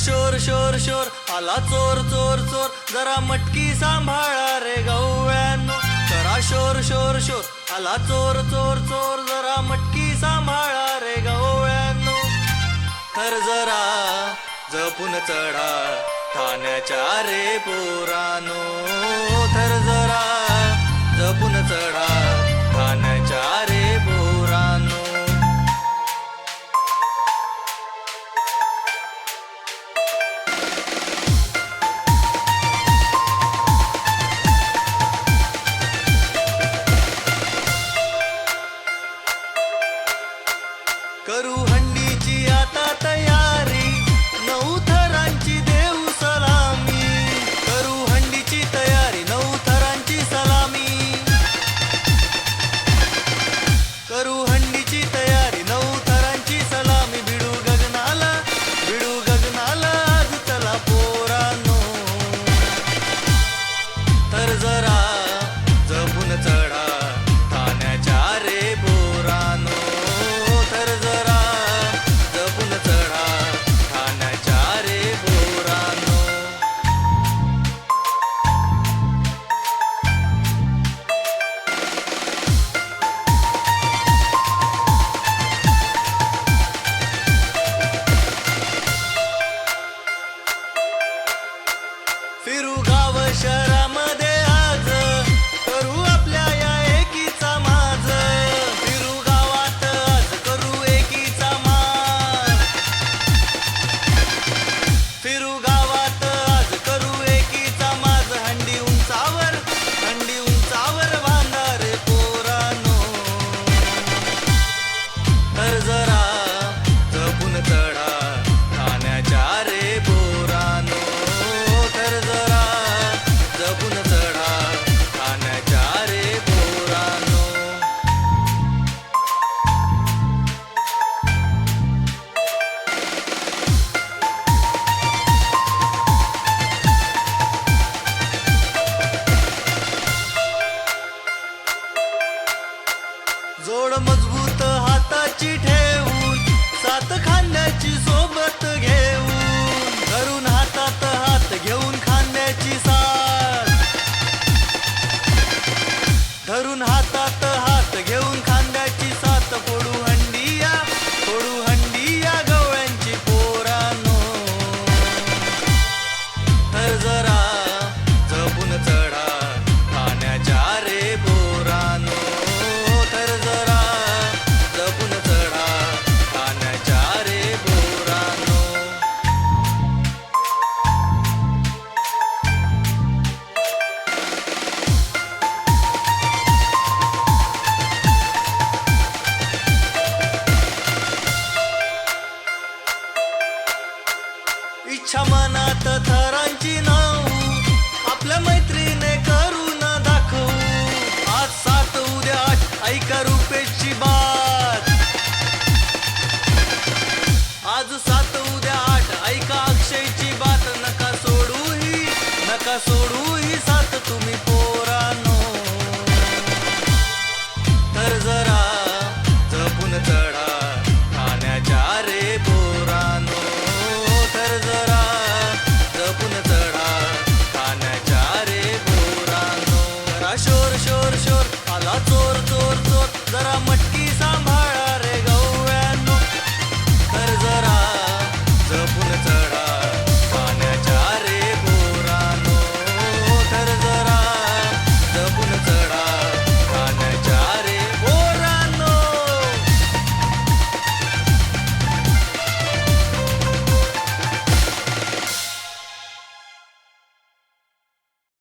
शोर शोर शोर. आला चोर चोर चोर. जरा मटकी सांभाळा रे गवळ्यांनो. करा शोर शोर शोर. आला चोर चोर चोर. जरा मटकी सांभाळा रे गवळ्यांनो. तर जरा जपून चढा ठाण्याच्या रे पोरानो. तर जरा जपून चढा ठाण्या करू हंडीची आता तयारी. तर हातात हात इच्छा मनात थरांची नाव आपल्या मैत्रीने करून दाखवू. आज सात उद्या आठ ऐका रुपेशची बात. आज सात उद्या आठ ऐका अक्षयची बात. नका सोडू ही नका सोडू ही सात तुम्ही